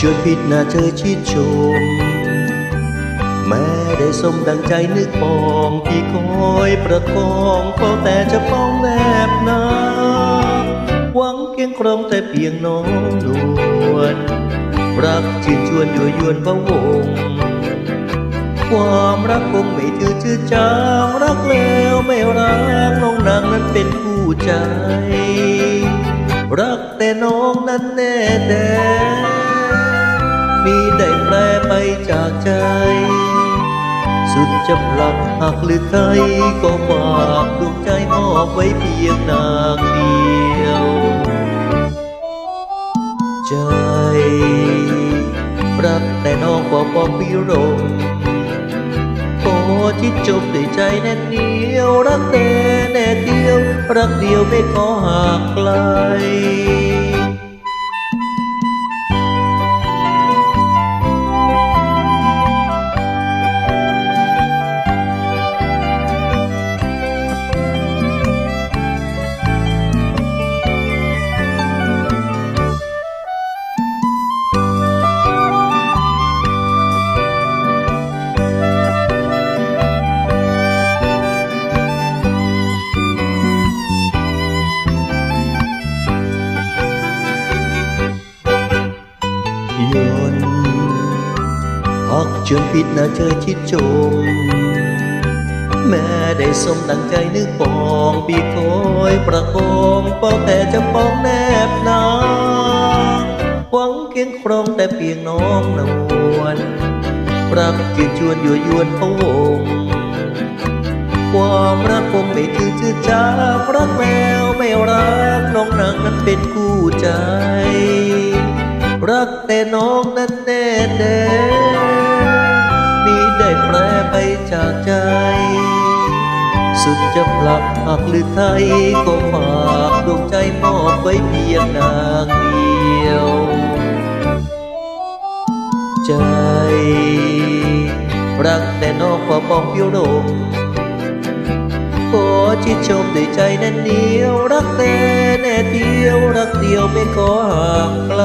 ชวนผิดหน้าเธอชิดชม แม้ได้สมดังใจนึกปองพี่คอยประคองเฝ้าแต่จะป้องแนบนาหวังเคียงครองแต่เพียงน้องนวลรักชื่นชวนยั่วยวนพะวง ความรักคงไม่ถือชื่อจางรักแล้วไม่รักน้องนางนั้นเป็นผู้ใจ รักแต่น้องนั้นแน่แน่ มีได้แปลไปจากใจ สุดจะพลักหักหรือไทยก็ฝากดวงใจมอบไว้เพียงนางเดียว ใจรักแต่น้องบ่บอพิรมขอที่จบด้วยใจแน่นเหนียว รักแต่แน่เดียว รักเดียวไม่ขอหากไกล ยนต์พักจนปิดหน้าเธอชิดชม แม้ได้สมดังใจนึกปองปีคอยประคองเป้าแต่จะป้องแนบหนาหวังเคียงครองแต่เพียงน้องนวลรักจืดชวนอยั่ยวนพวงความรักคงไม่คือชื่อจางรักแล้วไม่รักน้องนางนั้นเป็นคู่ใจ รักแต่น้องนั้นแน่แน่มีได้แปรไปจากใจ สุดจะผลักหักหรือไทยก็ฝากดวงใจมอบไว้เพียงนางเดียว ใจ รักแต่น้องพอปองพิวรม ชิดชมด้วยใจแน่นเหนียว รักแต่แน่เดียว รักเดียวไม่ขอห่างไกล